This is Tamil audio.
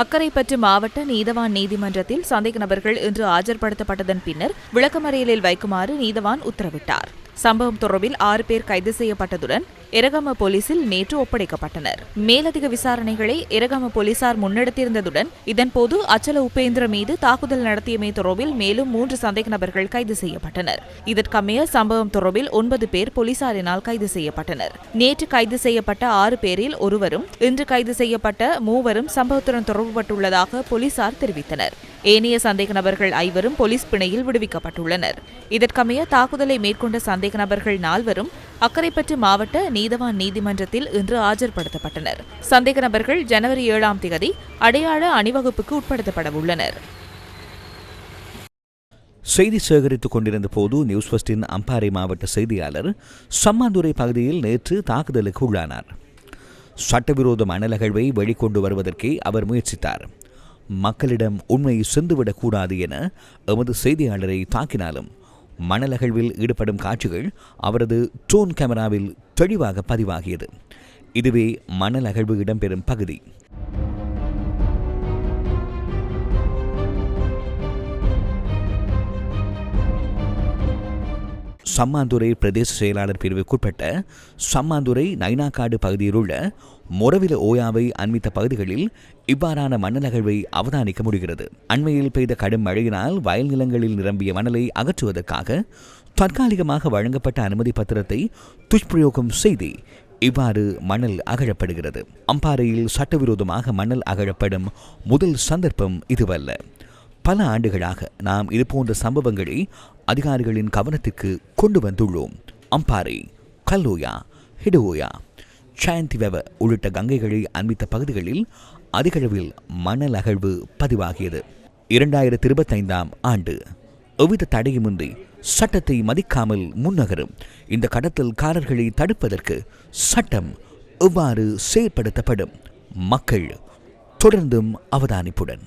அக்கரைப்பற்று மாவட்ட நீதவான் நீதிமன்றத்தில் சந்தேக நபர்கள் இன்று ஆஜர்படுத்தப்பட்டதன் பின்னர் விளக்கமறியலில் வைக்குமாறு நீதவான் உத்தரவிட்டார். சம்பவம் தொடர்பில் ஆறு பேர் கைது செய்யப்பட்டதுடன் எரகம போலீசில் நேற்று ஒப்படைக்கப்பட்டனர். மேலதிக விசாரணைகளை எரகம போலீசார் முன்னெடுத்திருந்ததுடன் இதன்போது அச்சல உபேந்திர மீது தாக்குதல் நடத்தியமை தொடர்பில் மேலும் மூன்று சந்தேக நபர்கள் கைது செய்யப்பட்டனர். இதற்கமைய சம்பவம் தொடர்பில் ஒன்பது பேர் போலீசாரினால் கைது செய்யப்பட்டனர். நேற்று கைது செய்யப்பட்ட ஆறு பேரில் ஒருவரும் இன்று கைது செய்யப்பட்ட மூவரும் சம்பவத்துடன் தொடர்புபட்டுள்ளதாக போலீசார் தெரிவித்தனர். ஏனைய சந்தேக நபர்கள் ஐவரும் போலீஸ் பிணையில் விடுவிக்கப்பட்டுள்ளனர். இதற்கமைய தாக்குதலை மேற்கொண்ட சந்தேக நபர்கள் நால்வரும் அக்கரைப்பற்று மாவட்ட நீதவான் நீதிமன்றத்தில் இன்று ஆஜர்படுத்தப்பட்டனர். சந்தேக நபர்கள் ஜனவரி ஏழாம் தேதி அடையாள அணிவகுப்புக்கு உட்படுத்தப்பட உள்ளனர். செய்தி சேகரித்துக் கொண்டிருந்த போது நியூஸ் ஃபஸ்டின் அம்பாறை மாவட்ட செய்தியாளர் சம்மாந்துறை பகுதியில் நேற்று தாக்குதலுக்கு உள்ளானார். சட்டவிரோத மணலகழ்வை வெளிக்கொண்டு வருவதற்கே அவர் முயற்சித்தார். மக்களிடம் உண்மை சிந்துவிடக்கூடாது என எமது செய்தியாளரை தாக்கினாலும் மணலகழ்வில் ஈடுபடும் காட்சிகள் அவரது ட்ரோன் கேமராவில் தெளிவாக பதிவாகியது. இதுவே மணல் அகழ்வு இடம்பெறும் பகுதி. சம்மாந்துறை பிரதேச செயலாளர் பிரிவுக்குட்பட்ட சம்மாந்துறை நைனாக்காடு பகுதியில் உள்ள மொரவில ஓயாவை அண்மித்த பகுதிகளில் இவ்வாறான மணலகழ்வை அவதானிக்க முடிகிறது. அண்மையில் பெய்த கடும் மழையினால் வயல் நிலங்களில் நிரம்பிய மணலை அகற்றுவதற்காக தற்காலிகமாக வழங்கப்பட்ட அனுமதி பத்திரத்தை துஷ்பிரயோகம் செய்து இவ்வாறு மணல் அகழப்படுகிறது. அம்பாறையில் சட்டவிரோதமாக மணல் அகழப்படும் முதல் சந்தர்ப்பம் இதுவல்ல. பல ஆண்டுகளாக நாம் இதுபோன்ற சம்பவங்களை அதிகாரிகளின் கவனத்திற்கு கொண்டு வந்துள்ளோம். அம்பாறை கல்லோயா ஹிடோயா சாயந்திவெவ உள்ளிட்ட கங்கைகளை அண்மித்த பகுதிகளில் அதிகளவில் மணல் அகழ்வு பதிவாகியது. இரண்டாயிரத்தி இருபத்தைந்தாம் ஆண்டு எவ்வித தடையுமின்றி சட்டத்தை மதிக்காமல் முன்னகரும் இந்த கடத்தல்காரர்களை தடுப்பதற்கு சட்டம் எவ்வாறு செயற்படுத்தப்படும்? மக்கள் தொடர்ந்தும் அவதானிப்புடன்.